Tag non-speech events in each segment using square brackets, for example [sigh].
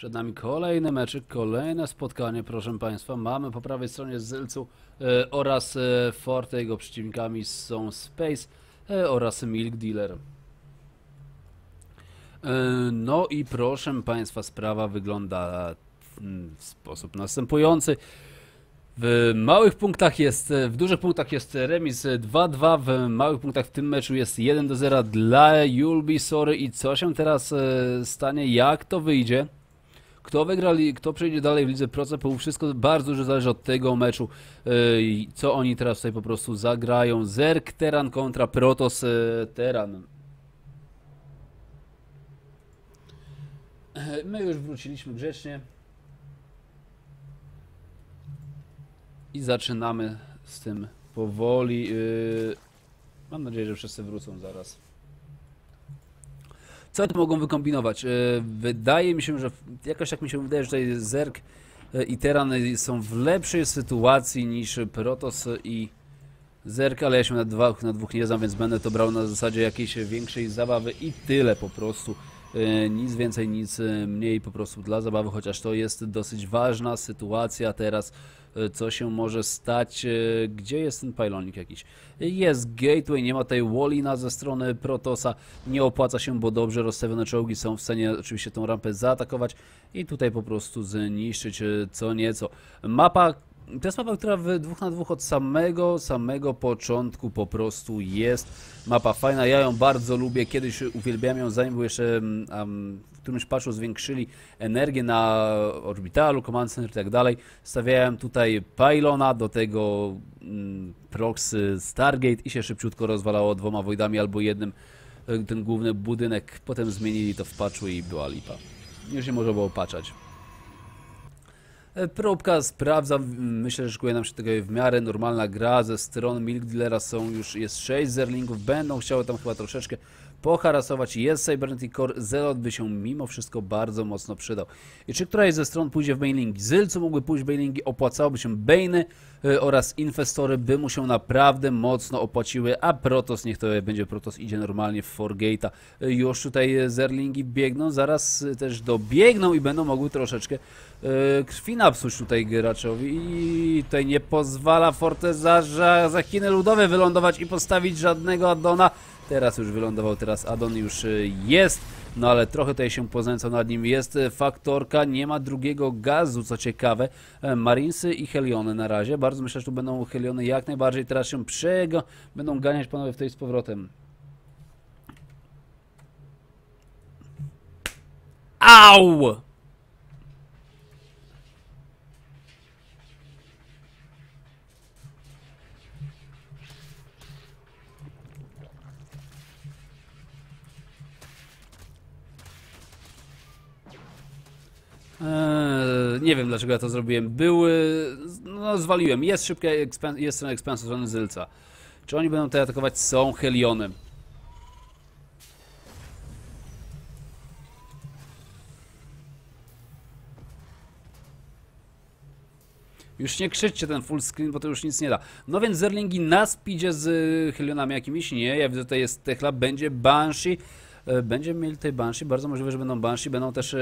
Przed nami kolejny meczyk, kolejne spotkanie, proszę Państwa. Mamy po prawej stronie Zylcu e, oraz e, Forte, jego przeciwnikami są Space e, oraz Milk Dealer. E, no i proszę Państwa, sprawa wygląda mm, w sposób następujący. W małych punktach jest, w dużych punktach jest remis 2-2, w małych punktach w tym meczu jest 1-0 dla Julbi Sory i co się teraz e, stanie, jak to wyjdzie? Kto wygra, kto przejdzie dalej w lidze Pro CPU, wszystko bardzo dużo zależy od tego meczu, e, co oni teraz tutaj po prostu zagrają. Zerk Teran kontra Protos e, Teran. E, My już wróciliśmy grzecznie. I zaczynamy z tym powoli. Yy... Mam nadzieję, że wszyscy wrócą zaraz. Co tu mogą wykombinować? Yy, Wydaje mi się, że jakoś tak mi się wydaje, że tutaj Zerk yy, i Teran są w lepszej sytuacji niż Protos i Zerk, ale ja się na dwóch, na dwóch nie znam, więc będę to brał na zasadzie jakiejś większej zabawy i tyle po prostu. Yy, Nic więcej, nic mniej po prostu dla zabawy, chociaż to jest dosyć ważna sytuacja teraz e, co się może stać. e, Gdzie jest ten pajlonik jakiś? Jest gateway, nie ma tej wallina ze strony Protosa. Nie opłaca się, bo dobrze rozstawione czołgi są w stanie oczywiście tą rampę zaatakować i tutaj po prostu zniszczyć e, co nieco. Mapa to jest mapa, która w dwóch na dwóch od samego, samego początku po prostu jest. Mapa fajna, ja ją bardzo lubię. Kiedyś uwielbiałem ją, zanim był jeszcze am, w którymś patchu zwiększyli energię na orbitalu, command center i tak dalej. Stawiałem tutaj pylona, do tego mm, proxy Stargate i się szybciutko rozwalało dwoma voidami albo jednym e, ten główny budynek. Potem zmienili to w patchu i była lipa. Już nie można było patrzeć. E, Próbka sprawdza, m, myślę, że szykuje nam się tego w miarę normalna gra ze strony Milk Dealera są już, jest 6 zerlingów, będą chciały tam chyba troszeczkę poharasować, jest Cybernetic Core, Zelot by się mimo wszystko bardzo mocno przydał. I czy któraś ze stron pójdzie w bailingi? Zylcu mógłby pójść w bailingi, opłacałoby się Bane'y y, oraz Infestory, by mu się naprawdę mocno opłaciły, a Protoss, niech to będzie Protoss, idzie normalnie w Forgate'a. Y, Już tutaj zerlingi biegną, zaraz też dobiegną i będą mogły troszeczkę krwi napsuć tutaj graczowi i tutaj nie pozwala Forteza za, za Chiny Ludowe wylądować i postawić żadnego addona. Teraz już wylądował, teraz addon już y, jest, no ale trochę tutaj się poznęcał nad nim. Jest y, faktorka, nie ma drugiego gazu, co ciekawe. E, Marinesy i Heliony na razie. Bardzo myślę, że tu będą Heliony jak najbardziej. Teraz się przego... będą ganiać panowie w tej z powrotem. Au! Eee, nie wiem dlaczego ja to zrobiłem. Były. No, zwaliłem. Jest szybka ekspan- jest ten ekspans strony Zylca. Czy oni będą tutaj atakować? Są Helionem. Już nie krzyczcie ten full screen, bo to już nic nie da. No więc Zerlingi na speedzie z Helionami jakimiś? Nie, ja widzę tutaj jest Techla, będzie Banshee. E, Będziemy mieli tutaj Banshee, bardzo możliwe, że będą Banshee, będą też e,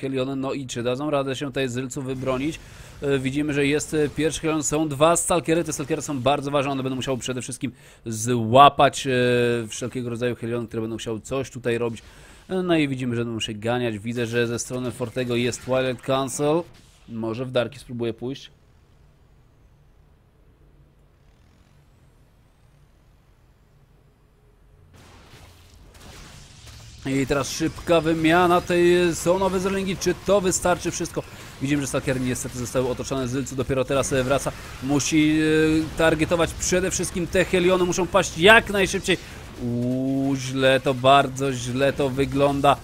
Heliony, no i czy dadzą radę się tutaj Zylcu wybronić? E, Widzimy, że jest pierwszy Helion, są dwa Stalkery, te Stalkery są bardzo ważne, one będą musiały przede wszystkim złapać wszelkiego rodzaju Heliony, które będą chciały coś tutaj robić. No i widzimy, że będą się ganiać, widzę, że ze strony Fortego jest Twilight Council, może w Darki spróbuję pójść. I teraz szybka wymiana tej są nowe zerlingi, czy to wystarczy wszystko? Widzimy, że Stalkery niestety zostały otoczone Zylcu, dopiero teraz e, wraca. Musi e, targetować przede wszystkim te Heliony, muszą paść jak najszybciej. Uuu, źle to, bardzo źle to wygląda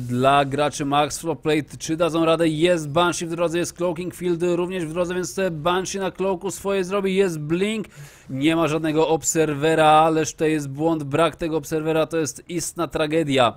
dla graczy Max Flow Plate. Czy dadzą radę? Jest Banshee w drodze, jest Cloaking Field również w drodze, więc Banshee na Cloaku swoje zrobi. Jest Blink, nie ma żadnego obserwera, ależ to jest błąd, brak tego obserwera to jest istna tragedia.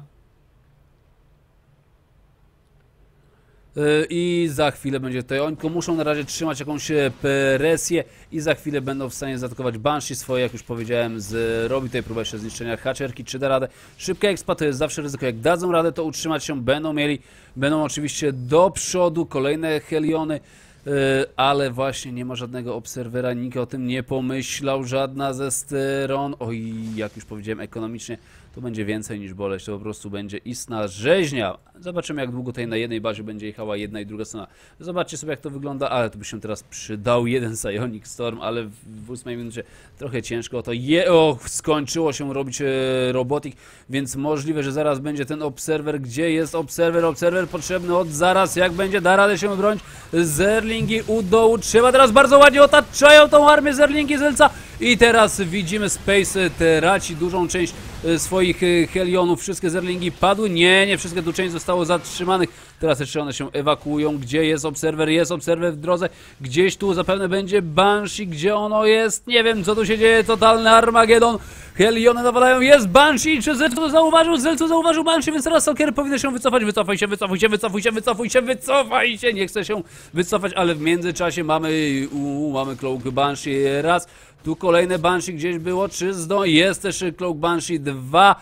I za chwilę będzie tutaj. Oni muszą na razie trzymać jakąś e, presję i za chwilę będą w stanie zaatakować Banshee swoje, jak już powiedziałem, z, robi tutaj próbę jeszcze zniszczenia haczerki, czy da radę. Szybka expa to jest zawsze ryzyko, jak dadzą radę to utrzymać się, będą mieli, będą oczywiście do przodu, kolejne Heliony, y, ale właśnie nie ma żadnego obserwera, nikt o tym nie pomyślał, żadna ze stron, oj, jak już powiedziałem, ekonomicznie to będzie więcej niż boleć, to po prostu będzie istna rzeźnia. Zobaczymy jak długo tutaj na jednej bazie będzie jechała jedna i druga strona. Zobaczcie sobie jak to wygląda, ale to by się teraz przydał jeden Psionic Storm, ale w, 8 minucie trochę ciężko to je... O, skończyło się robić e, robotik, więc możliwe, że zaraz będzie ten obserwer. Gdzie jest obserwer? Obserwer potrzebny od zaraz, jak będzie, da radę się bronić. Zerlingi u dołu, trzeba teraz bardzo ładnie otaczają tą armię Zerlingi Zelca i teraz widzimy Space traci dużą część e, swoich e, helionów, wszystkie Zerlingi padły, nie, nie wszystkie tu część zostało zatrzymanych, teraz jeszcze one się ewakuują, gdzie jest obserwer, jest obserwer w drodze, gdzieś tu zapewne będzie Banshee, gdzie ono jest, nie wiem co tu się dzieje, totalny Armagedon, heliony nawalają, jest Banshee, czy Zelcu to zauważył, Zelcu zauważył Banshee, więc teraz Stalker powinien się wycofać, wycofaj się, wycofuj się, wycofuj się, wycofuj się, wycofaj się, nie chce się wycofać, ale w międzyczasie mamy, uu, mamy Cloak Banshee. Raz, tu kolejne Banshee gdzieś było, czy zdo... Jest też Cloak Banshee 2.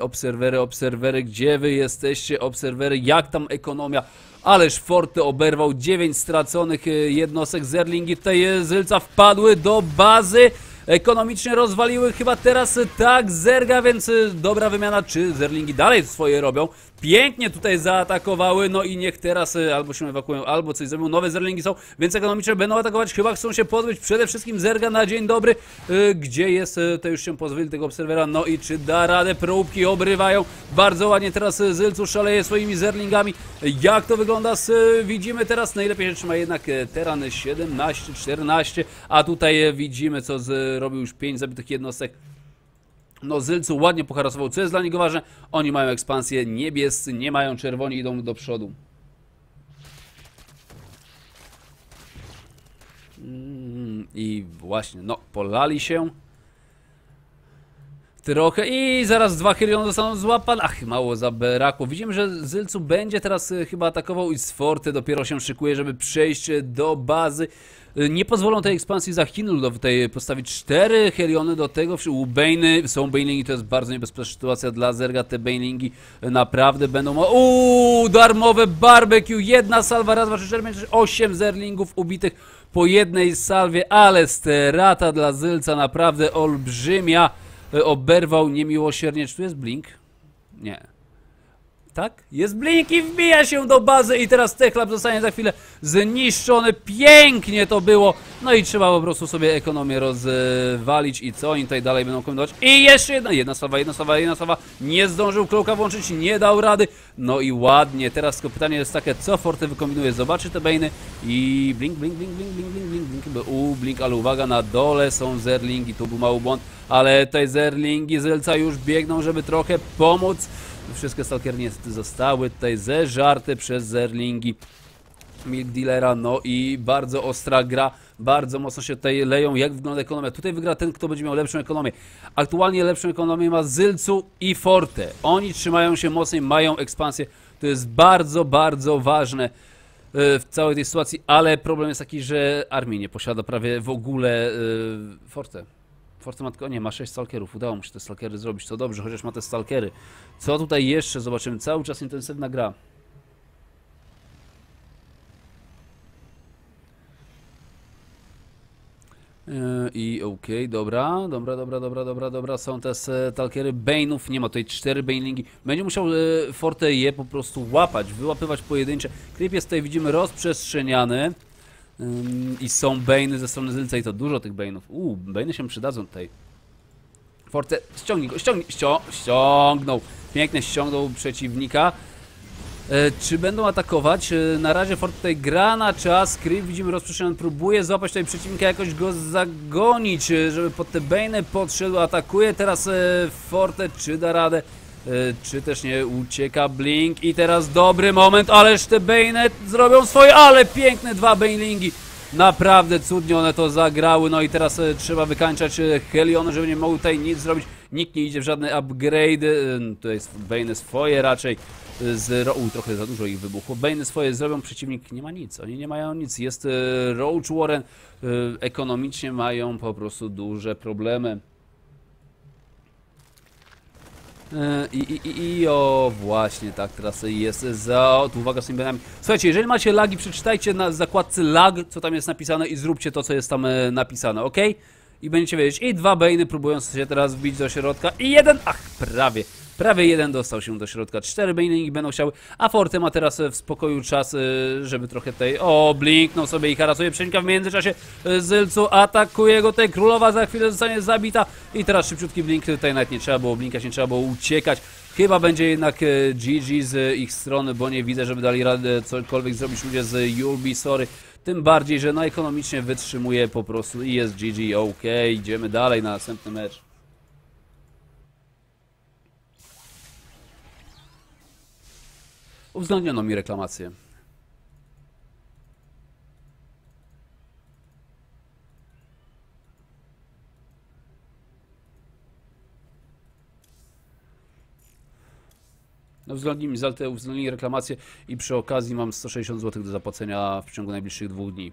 Obserwery, obserwery, gdzie wy jesteście? Obserwery, jak tam ekonomia? Ależ Forte oberwał 9 straconych e, jednostek. Zerlingi tutaj e, z Ylca wpadły do bazy. Ekonomicznie rozwaliły chyba teraz e, tak Zerga, więc dobra wymiana. Czy Zerlingi dalej swoje robią? Pięknie tutaj zaatakowały, no i niech teraz albo się ewakuują, albo coś zrobią. Nowe Zerlingi są, więc ekonomicznie będą atakować. Chyba chcą się pozbyć przede wszystkim Zerga na dzień dobry. Yy, gdzie jest, yy, to już się pozbyli tego obserwera. No i czy da radę? Próbki obrywają. Bardzo ładnie teraz Zylcu szaleje swoimi Zerlingami. Jak to wygląda? Yy, widzimy teraz, najlepiej się trzyma jednak Teran 17-14, a tutaj widzimy co zrobił już 5 zabitych jednostek. No Zylcu ładnie poharasował, co jest dla niego ważne. Oni mają ekspansję, niebiescy nie mają czerwoni, idą do przodu. Mm, I właśnie, no, polali się. Trochę i zaraz dwa Hylion zostaną złapane. Ach, mało zabrakło. Widzimy, że Zylcu będzie teraz y, chyba atakował i Sforty dopiero się szykuje, żeby przejść do bazy. Nie pozwolą tej ekspansji za Chin tutaj postawić cztery Heliony do tego. U Bane'y są Banelingi, to jest bardzo niebezpieczna sytuacja dla Zerga. Te Banelingi naprawdę będą... Uuu, darmowe barbecue. Jedna salwa, raz, dwa, trzy, cztery, osiem Zerlingów ubitych po jednej salwie, ale strata dla Zylca naprawdę olbrzymia. Y, oberwał niemiłosiernie. Czy tu jest Blink? Nie. Tak? Jest blink i wbija się do bazy i teraz Techlab zostanie za chwilę zniszczony. Pięknie to było. No i trzeba po prostu sobie ekonomię rozwalić i co oni tutaj dalej będą kombinować. I jeszcze jedna, jedna sława, jedna sława, jedna sława. Nie zdążył Klołka włączyć, nie dał rady. No i ładnie. Teraz tylko pytanie jest takie, co Forte wykombinuje. Zobaczy te Bejny i blink, blink, blink, blink, blink, blink, blink, blink. U, blink, ale uwaga, na dole są Zerlingi. Tu był mały błąd, ale tutaj Zerlingi z Elca już biegną, żeby trochę pomóc. Wszystkie stalkery niestety zostały tutaj zeżarte przez Zerlingi Milk Dealera, no i bardzo ostra gra, bardzo mocno się tutaj leją, jak wygląda ekonomia. Tutaj wygra ten, kto będzie miał lepszą ekonomię. Aktualnie lepszą ekonomię ma Zylcu i Forte. Oni trzymają się mocniej, mają ekspansję. To jest bardzo, bardzo ważne e, w całej tej sytuacji, ale problem jest taki, że armii nie posiada prawie w ogóle e, Forte. Forte ma tylko, nie, ma 6 stalkerów, udało mu się te stalkery zrobić, to dobrze, chociaż ma te stalkery. Co tutaj jeszcze zobaczymy? Cały czas intensywna gra. Yy, I okej, okay, dobra, dobra, dobra, dobra, dobra, dobra, są te stalkery Bane'ów, nie ma tutaj cztery Banelingi. Będzie musiał e, Forte je po prostu łapać, wyłapywać pojedyncze. Creep jest tutaj, widzimy, rozprzestrzeniany. I są Bane'y ze strony Zylca i to dużo tych Bane'ów. Uuu, Bane'y się przydadzą tutaj. Forte, ściągnij go, ściągnij, ścią, ściągnął. Pięknie ściągnął przeciwnika. E, czy będą atakować? E, na razie Forte tutaj gra na czas. Creep widzimy rozprzestrzeniony, próbuje złapać tutaj przeciwnika, jakoś go zagonić, e, żeby pod te Bane'y podszedł. Atakuje teraz e, Forte, czy da radę? E, czy też nie ucieka Blink i teraz dobry moment, ależ te Bane'y zrobią swoje, ale piękne dwa Banelingi Naprawdę cudnie one to zagrały, no i teraz e, trzeba wykańczać e, Helion, żeby nie mogły tutaj nic zrobić. Nikt nie idzie w żadne upgrade. e, Tutaj Bane swoje raczej z... U, trochę za dużo ich wybuchło. Bane swoje zrobią, przeciwnik nie ma nic. Oni nie mają nic. Jest Roach Warren. Ekonomicznie mają po prostu duże problemy. E, I, i, i, o, właśnie, tak, teraz jest za... Tu uwaga z tymi benami. Słuchajcie, jeżeli macie lagi, przeczytajcie na zakładce lag, co tam jest napisane i zróbcie to, co jest tam e, napisane, ok? I będziecie wiedzieć. I dwa bejny próbując się teraz wbić do środka. I jeden, ach, prawie. Prawie jeden dostał się do środka. Cztery ich będą chciały. A Forte ma teraz e, w spokoju czas, e, żeby trochę tej... O, blinknął sobie i harasuje przenika w międzyczasie. e, Zylcu atakuje go tej królowa, za chwilę zostanie zabita. I teraz szybciutki blink. Tutaj nawet nie trzeba było blinkać, nie trzeba było uciekać. Chyba będzie jednak GG z ich strony, bo nie widzę, żeby dali radę cokolwiek zrobić ludzie z You'll Be Sorry. Tym bardziej, że no ekonomicznie wytrzymuje po prostu i jest GG. Okej, idziemy dalej na następny mecz. Uwzględniono mi reklamację. Uwzględnij mi Zaltę, uwzględnij reklamację i przy okazji mam 160 zł do zapłacenia w przeciągu najbliższych dwóch dni.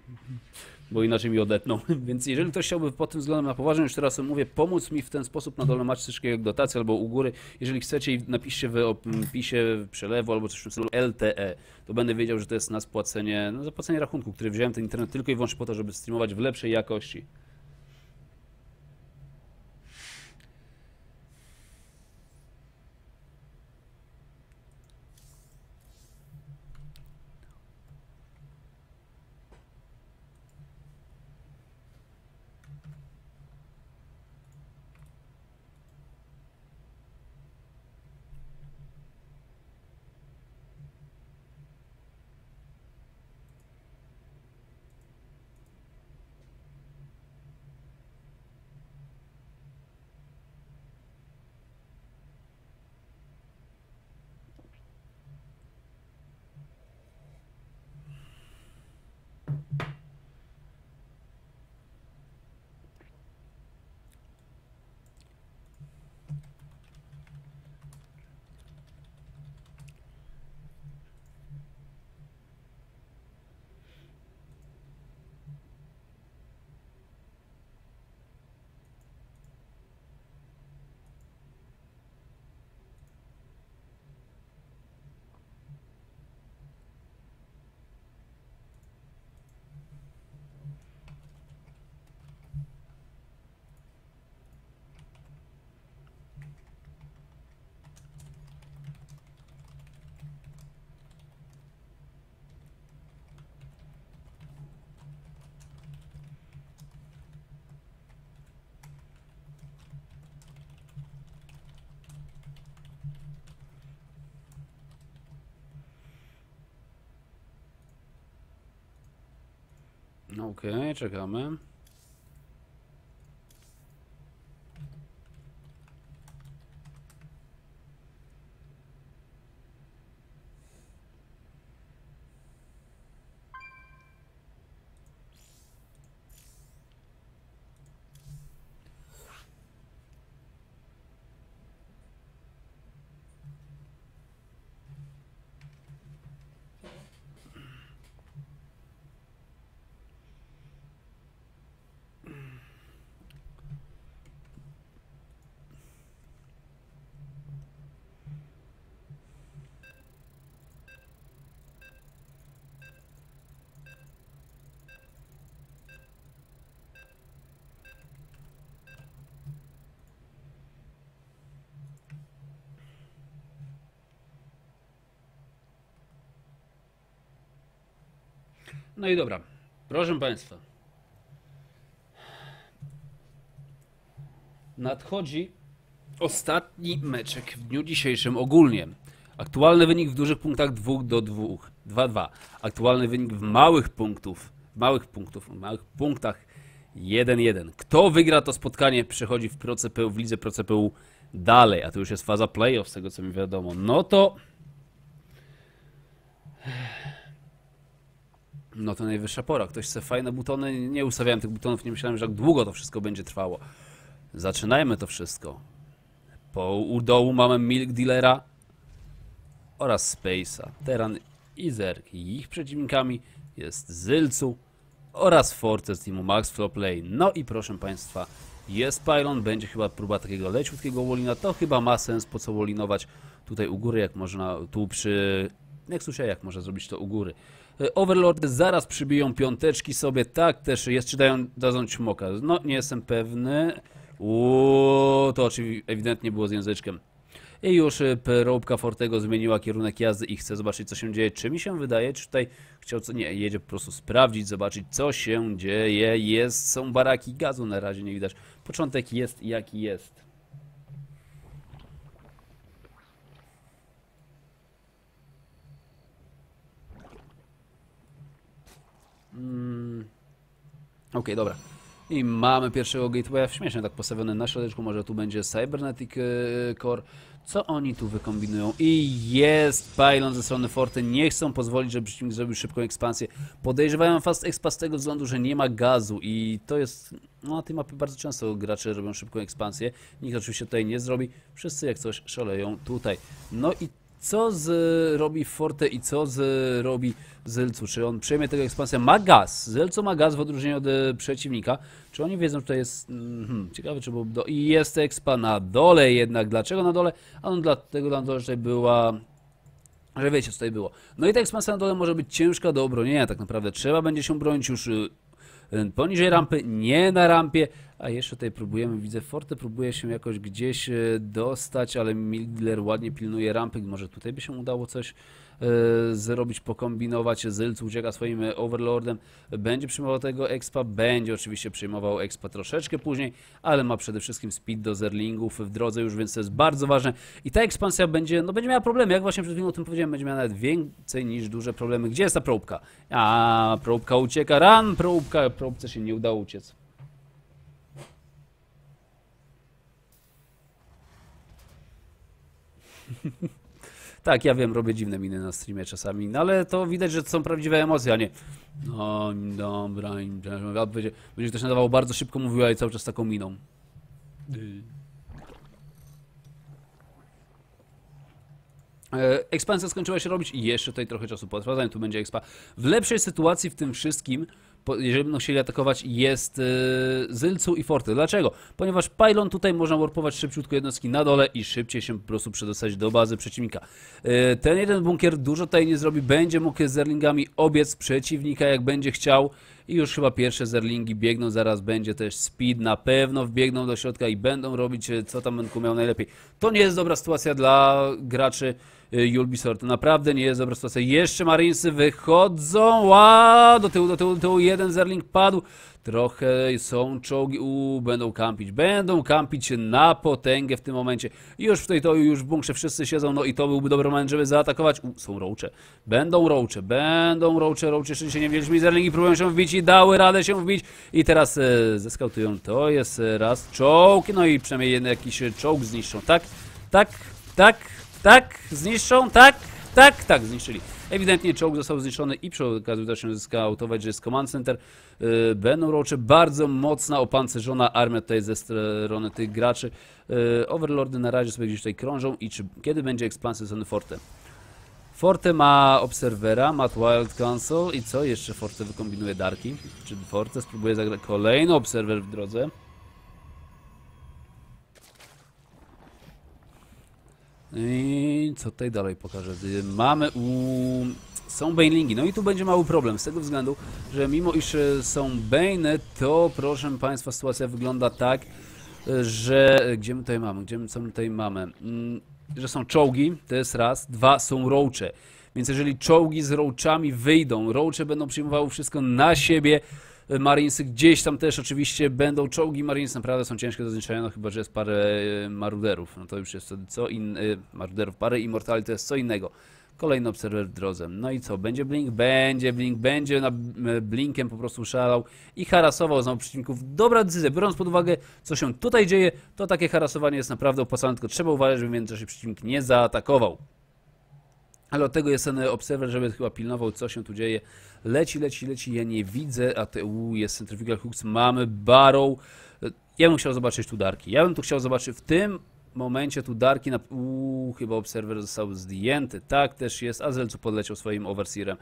Bo inaczej mi odetną. [laughs] Więc jeżeli ktoś chciałby pod tym względem na poważnie, już teraz mówię, pomóc mi w ten sposób na dole macie coś jak dotacja albo u góry, jeżeli chcecie i napiszcie w opisie przelewu albo coś w tym stylu LTE, to będę wiedział, że to jest na spłacenie, na zapłacenie rachunku, który wziąłem ten internet tylko i wyłącznie po to, żeby streamować w lepszej jakości. Okej, czekamy. No i dobra. Proszę Państwa. Nadchodzi ostatni meczek w dniu dzisiejszym ogólnie. Aktualny wynik w dużych punktach 2 do 2. 2-2. Aktualny wynik w małych punktów, w małych punktów, w małych punktach 1-1. Kto wygra to spotkanie, przechodzi w Pro CPU, w lidze Pro CPU dalej, a to już jest faza playoff, z tego co mi wiadomo. No to No to najwyższa pora. Ktoś chce fajne butony. Nie ustawiałem tych butonów, nie myślałem, że tak długo to wszystko będzie trwało. Zaczynajmy to wszystko. Po u dołu mamy Milk Dealera oraz Space'a. Teran i ich przeciwnikami jest Zylcu oraz Force z teamu Max Floplay. No i proszę Państwa, jest Pylon, będzie chyba próba takiego leciutkiego Wolina. To chyba ma sens, po co Wolinować tutaj u góry, jak można tu przy Nexusie, jak można zrobić to u góry. E, Overlordy zaraz przybiją piąteczki sobie, tak też jest, czy dają, dadzą ćmoka. No, nie jestem pewny. Uuu, to oczywiście ewidentnie było z języczkiem. I już y, Robka Fortego zmieniła kierunek jazdy i chce zobaczyć, co się dzieje. Czy mi się wydaje, czy tutaj chciał co... Nie, jedzie po prostu sprawdzić, zobaczyć, co się dzieje. Jest, są baraki gazu na razie, nie widać. Początek jest jaki jest. Mm. Okej, dobra. I mamy pierwszego gatewaya, śmiesznie tak postawiony na środeczku, może tu będzie Cybernetic e, Core. Co oni tu wykombinują? I jest pylon ze strony Forte, nie chcą pozwolić, żeby przeciwnik zrobił szybką ekspansję. Podejrzewają Fast Expa z tego względu, że nie ma gazu i to jest... No na tej mapie bardzo często gracze robią szybką ekspansję. Nikt oczywiście tutaj nie zrobi. Wszyscy jak coś szaleją tutaj. No i co z robi Forte i co z robi Zylcu? Czy on przejmie tego ekspansję? Ma gaz. Zylcu ma gaz w odróżnieniu od e, przeciwnika. Czy oni wiedzą, że to jest... Hmm, ciekawe, czy było... Do... I jest expa na dole jednak. Dlaczego na dole? A no dlatego na dole, że była... Że wiecie, co tutaj było. No i ta ekspansja na dole może być ciężka do obronienia tak naprawdę. Trzeba będzie się bronić już poniżej rampy, nie na rampie. A jeszcze tutaj próbujemy, widzę, Forte próbuje się jakoś gdzieś y, dostać, ale Miller ładnie pilnuje rampy. Może tutaj by się udało coś e, zrobić, pokombinować. Zylc ucieka swoim Overlordem. Będzie przyjmował tego expa, będzie oczywiście przyjmował expa troszeczkę później, ale ma przede wszystkim speed do zerlingów w drodze już, więc to jest bardzo ważne. I ta ekspansja będzie, no będzie miała problemy, jak właśnie przed chwilą o tym powiedziałem, będzie miała nawet więcej niż duże problemy. Gdzie jest ta próbka? A, próbka ucieka, ran, próbka, próbce się nie udało uciec. [laughs] Tak, ja wiem, robię dziwne miny na streamie czasami, no ale to widać, że to są prawdziwe emocje, a nie no dobra, będzie, będzie ktoś nadawał bardzo szybko mówiła i cały czas taką miną. Ekspansja skończyła się robić i jeszcze tutaj trochę czasu potrwa, zanim tu będzie expa. W lepszej sytuacji w tym wszystkim, jeżeli będą chcieli atakować, jest e, Zylcu i Forte. Dlaczego? Ponieważ Pylon tutaj można warpować szybciutko jednostki na dole i szybciej się po prostu przedostać do bazy przeciwnika. E, ten jeden bunkier dużo tutaj nie zrobi, będzie mógł z zerlingami obiec przeciwnika jak będzie chciał. I już chyba pierwsze zerlingi biegną, zaraz będzie też speed, na pewno wbiegną do środka i będą robić e, co tam będą miał najlepiej. To nie jest dobra sytuacja dla graczy y, Ulbisort. To naprawdę nie jest dobra sytuacja. Jeszcze Marinesy wychodzą. Ła, do tyłu, do tyłu, do tyłu. Jeden zerling padł. Trochę są czołgi. U, będą kampić. Będą kampić na potęgę w tym momencie. Już w tej to już w bunkrze wszyscy siedzą. No i to byłby dobry moment, żeby zaatakować. U, są roache. Będą roache. Będą roache. Roache jeszcze się nie wiedzieliśmy. Zerlingi próbują się wbić i dały radę się wbić. I teraz e, zeskautują. To jest raz czołg. No i przynajmniej jeden jakiś czołg zniszczą. Tak, tak, tak, tak. Zniszczą. Tak, tak, tak. Zniszczyli. Ewidentnie czołg został zniszczony i przy okazji uda się zeskautować, że jest Command Center. Yy, Będą rocze bardzo mocna, opancerzona armia tutaj ze strony tych graczy. Yy, Overlordy na razie sobie gdzieś tutaj krążą i czy kiedy będzie ekspansja strony Forte? Forte ma Obserwera, ma Wild Council i co jeszcze Forte wykombinuje Darki? Czy Forte spróbuje zagrać kolejny Obserwer w drodze? I co tutaj dalej pokażę? Y, Mamy u... Są Banelingi, no i tu będzie mały problem z tego względu, że mimo iż y, są Bane, to proszę Państwa sytuacja wygląda tak, y, że... Gdzie my tutaj mamy? Gdzie my, co my tutaj mamy? Mm, Że są czołgi, to jest raz, dwa są roache. Więc jeżeli czołgi z roachami wyjdą, roache będą przyjmowały wszystko na siebie, Marinesy gdzieś tam też oczywiście będą czołgi Marines naprawdę są ciężkie do zniszczenia, no chyba, że jest parę e, maruderów, no to już jest wtedy co innego, maruderów, parę immortali to jest co innego. Kolejny obserwer drodze. No i co? Będzie blink? Będzie blink, będzie na blinkiem po prostu szalał i harasował znowu przeciwników. Dobra decyzja, biorąc pod uwagę, co się tutaj dzieje, to takie harasowanie jest naprawdę opłacalne, tylko trzeba uważać, żeby w międzyczasie przeciwnik nie zaatakował. Ale od tego jest ten obserwer, żeby chyba pilnował, co się tu dzieje. Leci, leci, leci, ja nie widzę, a te, uu, jest Centrifugal Hooks, mamy Barrow. Ja bym chciał zobaczyć tu Darki. Ja bym tu chciał zobaczyć w tym momencie tu Darki, na, uu, chyba obserwer został zdjęty. Tak też jest, a Zelcu podleciał swoim Overseerem.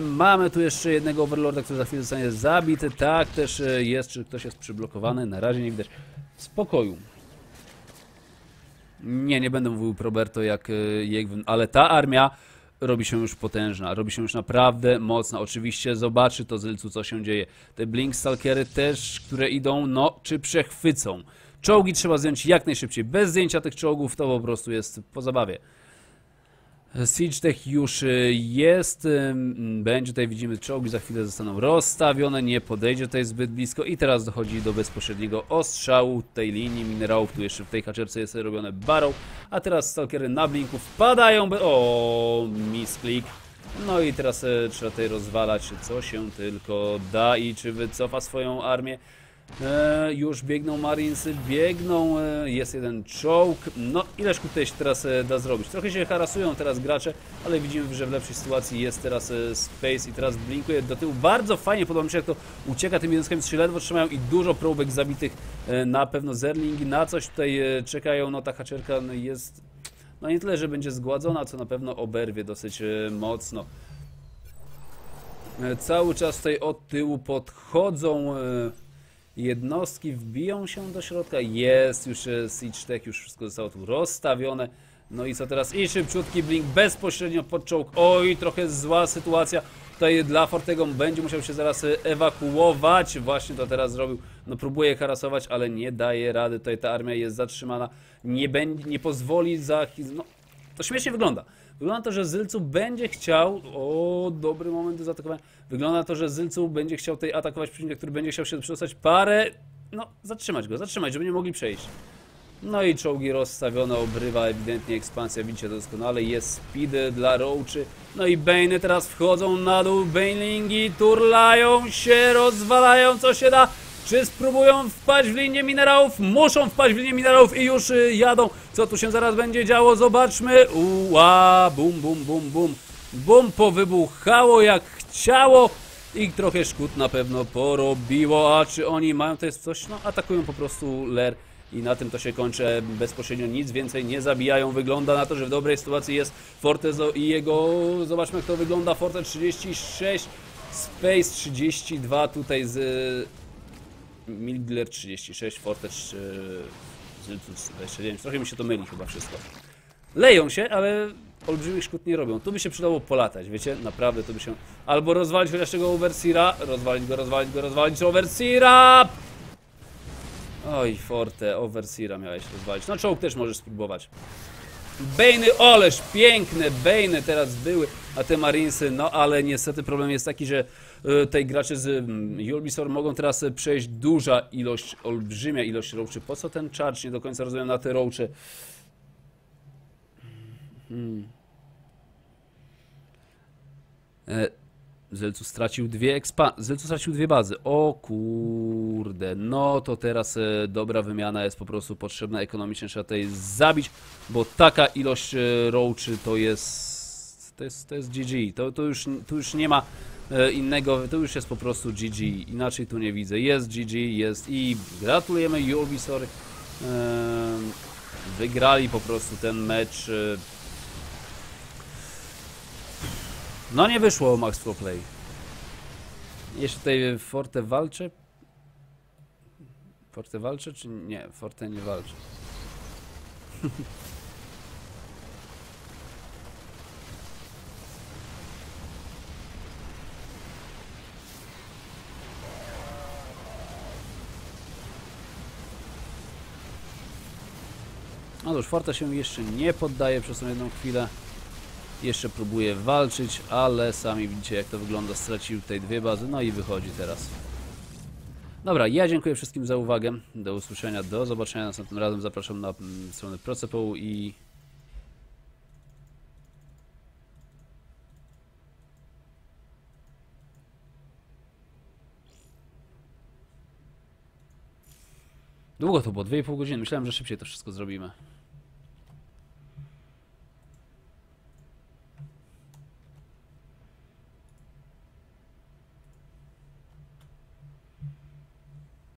Mamy tu jeszcze jednego Overlorda, który za chwilę zostanie zabity. Tak też e, jest, czy ktoś jest przyblokowany. Na razie nie widać. W spokoju. Nie, nie będę mówił Proberto jak e, Jegwin, ale ta armia robi się już potężna, robi się już naprawdę mocna. Oczywiście zobaczy to Zylcu, co się dzieje. Te Blink Stalkery też, które idą, no, czy przechwycą. Czołgi trzeba zdjąć jak najszybciej. Bez zdjęcia tych czołgów to po prostu jest po zabawie. Siege Tech już y, jest, będzie tutaj widzimy czołgi, za chwilę zostaną rozstawione, nie podejdzie tutaj zbyt blisko i teraz dochodzi do bezpośredniego ostrzału tej linii minerałów, tu jeszcze w tej kaczerce jest robione barrow, a teraz stalkery na blinku wpadają, o misklik. No i teraz e, trzeba tutaj rozwalać co się tylko da i czy wycofa swoją armię. E, już biegną Marinesy, biegną, e, jest jeden czołg. No, ile szkód tutaj się teraz e, da zrobić? Trochę się harasują teraz gracze, ale widzimy, że w lepszej sytuacji jest teraz e, Space i teraz blinkuje do tyłu. Bardzo fajnie, podoba mi się jak to ucieka tymi jednostkami, trzy ledwo trzymają i dużo próbek zabitych. E, na pewno Zerlingi na coś tutaj e, czekają, no ta haczerka no, jest... No nie tyle, że będzie zgładzona, co na pewno oberwie dosyć mocno. Cały czas tutaj od tyłu podchodzą jednostki, wbiją się do środka. Jest już e, Siege Tech, już wszystko zostało tu rozstawione. No i co teraz? I szybciutki blink bezpośrednio pod czołg. Oj, trochę zła sytuacja. Tutaj dla Fortego będzie musiał się zaraz e, ewakuować. Właśnie to teraz zrobił. No próbuje harasować, ale nie daje rady. Tutaj ta armia jest zatrzymana. Nie, będzie, nie pozwoli za... No, to śmiesznie wygląda. Wygląda na to, że Zylcu będzie chciał. O, dobry moment do zaatakowania. Wygląda na to, że Zylcu będzie chciał tutaj atakować przeciwnika, który będzie chciał się przedostać parę. No, zatrzymać go, zatrzymać, żeby nie mogli przejść. No i czołgi rozstawione, obrywa ewidentnie ekspansja, widzicie doskonale, jest speedy dla Roachy. No i Bane'y teraz wchodzą na dół, Banelingi turlają się, rozwalają co się da. Czy spróbują wpaść w linię minerałów? Muszą wpaść w linię minerałów i już y, jadą. Co tu się zaraz będzie działo? Zobaczmy. Uła, bum, bum, bum, bum. Bum, powybuchało jak chciało. I trochę szkód na pewno porobiło. A czy oni mają to jest coś? No, atakują po prostu Ler. I na tym to się kończy bezpośrednio. Nic więcej nie zabijają. Wygląda na to, że w dobrej sytuacji jest Fortezo i jego. Zobaczmy, jak to wygląda. Forte 36, Space 32 tutaj z Mildler 36, Forte 3, Zyltus 29. Trochę mi się to myli chyba wszystko. Leją się, ale olbrzymich szkód nie robią. Tu by się przydało polatać, wiecie? Naprawdę to by się... Albo rozwalić chociaż tego Overseera, rozwalić go, rozwalić go, rozwalić Overseera! Oj, Forte, Overseera miałeś rozwalić. No czołg też możesz spróbować. Bejny, oleż piękne Bejny teraz były, a te Marinesy, no ale niestety problem jest taki, że tej gracze z mm, Ulbisor mogą teraz y, przejść duża ilość, olbrzymia ilość roaczy. Po co ten charge? Nie do końca rozumiem na te roache. Hmm. E, Zelcu stracił dwie expa... Zelcu stracił dwie bazy. O kurde, no to teraz e, dobra wymiana jest po prostu potrzebna ekonomicznie, trzeba tutaj zabić, bo taka ilość e, to jest... To jest, to jest GG, to, to, już, tu już nie ma e, innego, to już jest po prostu GG, inaczej tu nie widzę. Jest GG, jest i gratulujemy Ubisoft. E, wygrali po prostu ten mecz. E, No nie wyszło Max Pro Play. Jeszcze tutaj Forte walczy? Forte walczy czy nie? Forte nie walczy. [laughs] No już Forte się jeszcze nie poddaje przez tą jedną chwilę. Jeszcze próbuje walczyć, ale sami widzicie jak to wygląda. Stracił tutaj dwie bazy, no i wychodzi teraz. Dobra, ja dziękuję wszystkim za uwagę. Do usłyszenia, do zobaczenia następnym razem. Zapraszam na mm, stronę Procepołu i Długo to było, 2,5 godziny. Myślałem, że szybciej to wszystko zrobimy.